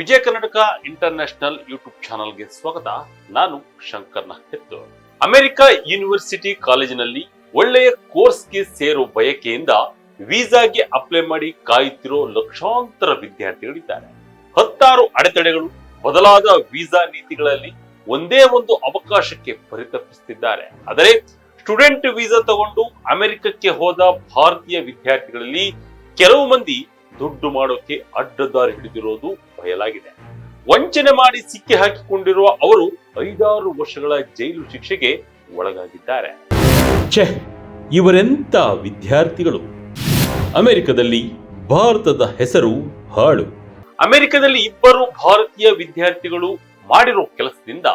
ವಿಜಯ Karnataka international YouTube ಚಾನಲ್ಗೆ ಸ್ವಾಗತ. ನಾನು ಶಂಕರ್ನ ಹೆತ್ತು ಅಮೆರಿಕ ಯೂನಿವರ್ಸಿಟಿ ಕಾಲೇಜಿನಲ್ಲಿ ಒಳ್ಳೆಯ ಕೋರ್ಸ್ಗೆ ಸೇರೋ ಬಯಕೆಯಿಂದ ವೀಸಾಗೆ ಅಪ್ಲೈ ಮಾಡಿ ಕಾಯುತ್ತಿರೋ ಲಕ್ಷಾಂತರ ವಿದ್ಯಾರ್ಥಿಗಳಿದ್ದಾರೆ. ಹತ್ತಾರು ಅಡೆತಡೆಗಳು, ಬದಲಾದ ವೀಸಾ ನೀತಿಗಳಲ್ಲಿ ಒಂದೇ ಒಂದು ಅವಕಾಶಕ್ಕೆ ಪರಿತಪಿಸುತ್ತಿದ್ದಾರೆ. ಆದರೆ ಸ್ಟೂಡೆಂಟ್ ವೀಸಾ ತಗೊಂಡು ಅಮೆರಿಕಕ್ಕೆ ಹೋದ ಭಾರತೀಯ ವಿದ್ಯಾರ್ಥಿಗಳಲ್ಲಿ ಕೆಲವು ಮಂದಿ ದುಡ್ಡು ಮಾಡೋಕೆ ಅಡ್ಡದಾರಿ ಹಿಡಿದಿರೋದು ಬಯಲಾಗಿದೆ. ವಂಚನೆ ಮಾಡಿ ಸಿಕ್ಕಿ ಹಾಕಿಕೊಂಡಿರುವ ಅವರು ಐದಾರು ವರ್ಷಗಳ ಜೈಲು ಶಿಕ್ಷೆಗೆ ಒಳಗಾಗಿದ್ದಾರೆ. ಛೆ ಇವರೆಂತ ವಿದ್ಯಾರ್ಥಿಗಳು. ಅಮೆರಿಕದಲ್ಲಿ ಭಾರತದ ಹೆಸರು ಹಾಳು. ಅಮೆರಿಕದಲ್ಲಿ ಇಬ್ಬರು ಭಾರತೀಯ ವಿದ್ಯಾರ್ಥಿಗಳು ಮಾಡಿರೋ ಕೆಲಸದಿಂದ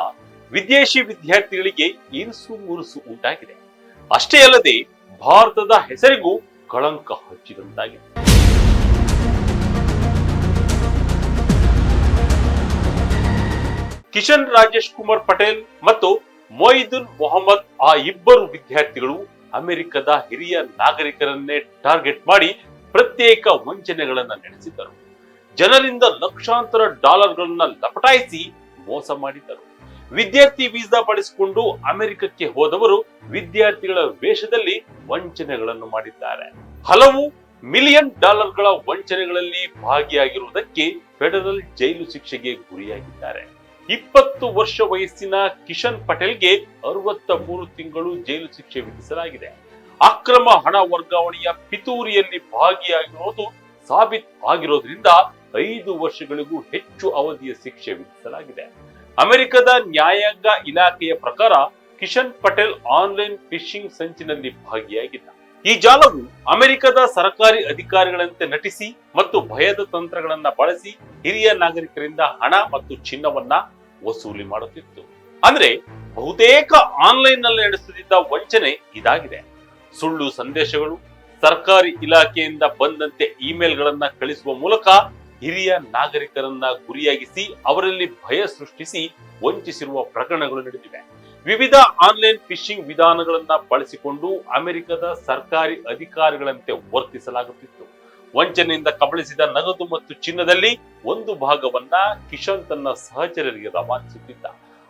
ವಿದೇಶಿ ವಿದ್ಯಾರ್ಥಿಗಳಿಗೆ ಇರುಸು ಮುರುಸು ಉಂಟಾಗಿದೆ. ಅಷ್ಟೇ ಅಲ್ಲದೆ ಭಾರತದ ಹೆಸರಿಗೂ ಕಳಂಕ ಹಚ್ಚಿದಂತಾಗಿದೆ. ಕಿಶನ್ ರಾಜೇಶ್ ಕುಮಾರ್ ಪಟೇಲ್ ಮತ್ತು ಮೊಯಿದುನ್ ಮೊಹಮ್ಮದ್ ಆ ಇಬ್ಬರು ವಿದ್ಯಾರ್ಥಿಗಳು ಅಮೆರಿಕದ ಹಿರಿಯ ನಾಗರಿಕರನ್ನೇ ಟಾರ್ಗೆಟ್ ಮಾಡಿ ಪ್ರತ್ಯೇಕ ವಂಚನೆಗಳನ್ನ ನಡೆಸಿದ್ದರು. ಜನರಿಂದ ಲಕ್ಷಾಂತರ ಡಾಲರ್ಗಳನ್ನ ಲಪಟಾಯಿಸಿ ಮೋಸ ಮಾಡಿದ್ದರು. ವಿದ್ಯಾರ್ಥಿ ವೀಸಾ ಪಡಿಸಿಕೊಂಡು ಅಮೆರಿಕಕ್ಕೆ ಹೋದವರು ವಿದ್ಯಾರ್ಥಿಗಳ ವೇಷದಲ್ಲಿ ವಂಚನೆಗಳನ್ನು ಮಾಡಿದ್ದಾರೆ. ಹಲವು ಮಿಲಿಯನ್ ಡಾಲರ್ಗಳ ವಂಚನೆಗಳಲ್ಲಿ ಭಾಗಿಯಾಗಿರುವುದಕ್ಕೆ ಫೆಡರಲ್ ಜೈಲು ಶಿಕ್ಷೆಗೆ ಗುರಿಯಾಗಿದ್ದಾರೆ. ಇಪ್ಪತ್ತು ವರ್ಷ ವಯಸ್ಸಿನ ಕಿಶನ್ ಪಟೇಲ್ಗೆ ಅರವತ್ತ ಮೂರು ತಿಂಗಳು ಜೈಲು ಶಿಕ್ಷೆ ವಿಧಿಸಲಾಗಿದೆ. ಅಕ್ರಮ ಹಣ ವರ್ಗಾವಣೆಯ ಪಿತೂರಿಯಲ್ಲಿ ಭಾಗಿಯಾಗಿರೋದು ಸಾಬೀತ್ ಆಗಿರೋದ್ರಿಂದ ಐದು ವರ್ಷಗಳಿಗೂ ಹೆಚ್ಚು ಅವಧಿಯ ಶಿಕ್ಷೆ ವಿಧಿಸಲಾಗಿದೆ. ಅಮೆರಿಕದ ನ್ಯಾಯಾಂಗ ಇಲಾಖೆಯ ಪ್ರಕಾರ ಕಿಶನ್ ಪಟೇಲ್ ಆನ್ಲೈನ್ ಫಿಶಿಂಗ್ ಸಂಚಿನಲ್ಲಿ ಭಾಗಿಯಾಗಿದ್ದ. ಈ ಜಾಲವು ಅಮೆರಿಕದ ಸರ್ಕಾರಿ ಅಧಿಕಾರಿಗಳಂತೆ ನಟಿಸಿ ಮತ್ತು ಭಯದ ತಂತ್ರಗಳನ್ನ ಬಳಸಿ ಹಿರಿಯ ನಾಗರಿಕರಿಂದ ಹಣ ಮತ್ತು ಚಿನ್ನವನ್ನ ವಸೂಲಿ ಮಾಡುತ್ತಿತ್ತು. ಅಂದ್ರೆ ಬಹುತೇಕ ಆನ್ಲೈನ್ನಲ್ಲಿ ನಡೆಸುತ್ತಿದ್ದ ವಂಚನೆ ಇದಾಗಿದೆ. ಸುಳ್ಳು ಸಂದೇಶಗಳು, ಸರ್ಕಾರಿ ಇಲಾಖೆಯಿಂದ ಬಂದಂತೆ ಇಮೇಲ್ಗಳನ್ನ ಕಳಿಸುವ ಮೂಲಕ ಹಿರಿಯ ನಾಗರಿಕರನ್ನ ಗುರಿಯಾಗಿಸಿ ಅವರಲ್ಲಿ ಭಯ ಸೃಷ್ಟಿಸಿ ವಂಚಿಸಿರುವ ಪ್ರಕರಣಗಳು ನಡೆದಿವೆ. ವಿವಿಧ ಆನ್ಲೈನ್ ಫಿಶಿಂಗ್ ವಿಧಾನಗಳನ್ನ ಬಳಸಿಕೊಂಡು ಅಮೆರಿಕದ ಸರ್ಕಾರಿ ಅಧಿಕಾರಿಗಳಂತೆ ವರ್ತಿಸಲಾಗುತ್ತಿತ್ತು. ವಂಚನೆಯಿಂದ ಕಬಳಿಸಿದ ನಗದು ಮತ್ತು ಚಿನ್ನದಲ್ಲಿ ಒಂದು ಭಾಗವನ್ನ ಕಿಶನ್ ತನ್ನ ಸಹಚರರಿಗೆ ರವಾನಿಸುತ್ತಿದ್ದ.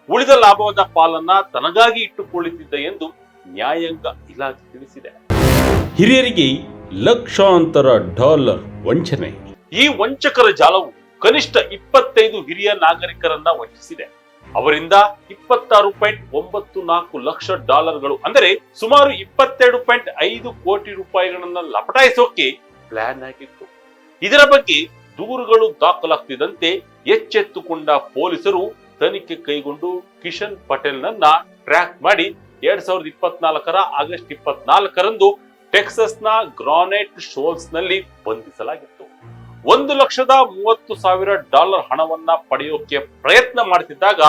ಉಳಿದ ಲಾಭದ ಪಾಲನ್ನ ತನಗಾಗಿ ಇಟ್ಟುಕೊಳ್ಳುತ್ತಿದ್ದ ಎಂದು ನ್ಯಾಯಾಂಗ ಇಲಾಖೆ ತಿಳಿಸಿದೆ. ಹಿರಿಯರಿಗೆ ಲಕ್ಷಾಂತರ ಡಾಲರ್ ವಂಚನೆ. ಈ ವಂಚಕರ ಜಾಲವು ಕನಿಷ್ಠ ಇಪ್ಪತ್ತೈದು ಹಿರಿಯ ನಾಗರಿಕರನ್ನ ವಂಚಿಸಿದೆ. ಅವರಿಂದ ಇಪ್ಪತ್ತಾರು ಪಾಯಿಂಟ್ ಒಂಬತ್ತು ನಾಲ್ಕು ಲಕ್ಷ ಡಾಲರ್ಗಳು, ಅಂದರೆ ಸುಮಾರು ಇಪ್ಪತ್ತೆರಡು ಪಾಯಿಂಟ್ ಐದು ಕೋಟಿ ರೂಪಾಯಿಗಳನ್ನ ಲಪಟಾಯಿಸೋಕೆ ಪ್ಲಾನ್ ಆಗಿತ್ತು ಇದರ ಬಗ್ಗೆ ದೂರುಗಳು ದಾಖಲಾಗ್ತಿದ್ದಂತೆ ಎಚ್ಚೆತ್ತುಕೊಂಡ ಪೊಲೀಸರು ತನಿಖೆ ಕೈಗೊಂಡು ಕಿಶನ್ ಪಟೇಲ್ನನ್ನ ಟ್ರ್ಯಾಕ್ ಮಾಡಿ ಎರಡ್ ಸಾವಿರದ ಇಪ್ಪತ್ನಾಲ್ಕರ ಆಗಸ್ಟ್ ಇಪ್ಪತ್ನಾಲ್ಕರಂದು ಟೆಕ್ಸಸ್ನ ಗ್ರಾನೈಟ್ ಶೋಲ್ಸ್ನಲ್ಲಿ ಬಂಧಿಸಲಾಗಿತ್ತು. ಒಂದು ಲಕ್ಷದ ಮೂವತ್ತು ಸಾವಿರ ಡಾಲರ್ ಹಣವನ್ನ ಪಡೆಯೋಕೆ ಪ್ರಯತ್ನ ಮಾಡುತ್ತಿದ್ದಾಗ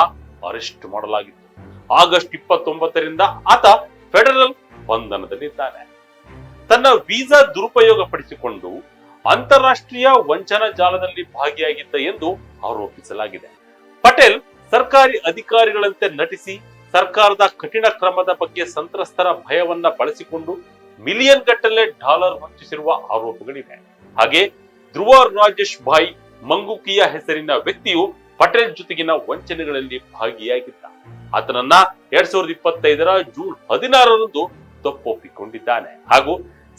ಅರೆಸ್ಟ್ ಮಾಡಲಾಗಿತ್ತು. ಆಗಸ್ಟ್ ಇಪ್ಪತ್ತೊಂಬತ್ತರಿಂದ ಆತ ಫೆಡರಲ್ ಬಂಧನದಲ್ಲಿದ್ದಾನೆ. ತನ್ನ ವೀಸಾ ದುರುಪಯೋಗ ಪಡಿಸಿಕೊಂಡು ಅಂತಾರಾಷ್ಟ್ರೀಯ ವಂಚನಾ ಜಾಲದಲ್ಲಿ ಭಾಗಿಯಾಗಿದ್ದ ಎಂದು ಆರೋಪಿಸಲಾಗಿದೆ. ಪಟೇಲ್ ಸರ್ಕಾರಿ ಅಧಿಕಾರಿಗಳಂತೆ ನಟಿಸಿ ಸರ್ಕಾರದ ಕಠಿಣ ಕ್ರಮದ ಬಗ್ಗೆ ಸಂತ್ರಸ್ತರ ಭಯವನ್ನ ಬಳಸಿಕೊಂಡು ಮಿಲಿಯನ್ ಗಟ್ಟಲೆ ಡಾಲರ್ ವಂಚಿಸಿರುವ ಆರೋಪಗಳಿವೆ. ಹಾಗೆ ಧ್ರುವ ರಾಜೇಶ್ ಭಾಯ್ ಮಂಗುಕಿಯ ಹೆಸರಿನ ವ್ಯಕ್ತಿಯು ಪಟೇಲ್ ಜೊತೆಗಿನ ವಂಚನೆಗಳಲ್ಲಿ ಭಾಗಿಯಾಗಿದ್ದ. ಆತನನ್ನ ಎರಡ್ ಸಾವಿರದ ಇಪ್ಪತ್ತೈದರ ಜೂನ್ ಹದಿನಾರರಂದು ತಪ್ಪೊಪ್ಪಿಕೊಂಡಿದ್ದಾನೆ ಹಾಗೂ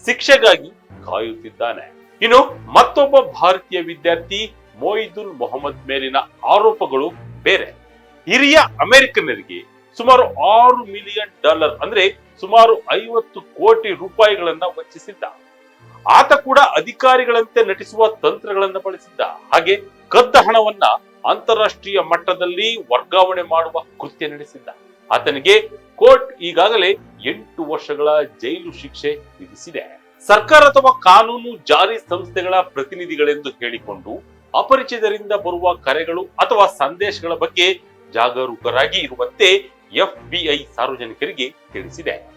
ಶಿಕ್ಷೆಗಾಗಿ ಕಾಯುತ್ತಿದ್ದಾನೆ. ಇನ್ನು ಮತ್ತೊಬ್ಬ ಭಾರತೀಯ ವಿದ್ಯಾರ್ಥಿ ಮೊಯಿದುಲ್ ಮೊಹಮ್ಮದ್ ಮೇಲಿನ ಆರೋಪಗಳು ಬೇರೆ. ಹಿರಿಯ ಅಮೆರಿಕನ್ನರಿಗೆ ಸುಮಾರು ಆರು ಮಿಲಿಯನ್ ಡಾಲರ್ ಅಂದ್ರೆ ಸುಮಾರು ಐವತ್ತು ಕೋಟಿ ರೂಪಾಯಿಗಳನ್ನ ವಂಚಿಸಿದ್ದ. ಆತ ಕೂಡ ಅಧಿಕಾರಿಗಳಂತೆ ನಟಿಸುವ ತಂತ್ರಗಳನ್ನು ಬಳಸಿದ್ದ. ಹಾಗೆ ಕದ್ದ ಹಣವನ್ನ ಅಂತಾರಾಷ್ಟ್ರೀಯ ಮಟ್ಟದಲ್ಲಿ ವರ್ಗಾವಣೆ ಮಾಡುವ ಕೃತ್ಯ ನಡೆಸಿದ್ದ. ಆತನಿಗೆ ಕೋರ್ಟ್ ಈಗಾಗಲೇ ಎಂಟು ವರ್ಷಗಳ ಜೈಲು ಶಿಕ್ಷೆ ವಿಧಿಸಿದೆ. ಸರ್ಕಾರ ಅಥವಾ ಕಾನೂನು ಜಾರಿ ಸಂಸ್ಥೆಗಳ ಪ್ರತಿನಿಧಿಗಳೆಂದು ಹೇಳಿಕೊಂಡು ಅಪರಿಚಿತರಿಂದ ಬರುವ ಕರೆಗಳು ಅಥವಾ ಸಂದೇಶಗಳ ಬಗ್ಗೆ ಜಾಗರೂಕರಾಗಿ ಇರುವಂತೆ ಎಫ್ಬಿಐ ಸಾರ್ವಜನಿಕರಿಗೆ ತಿಳಿಸಿದೆ.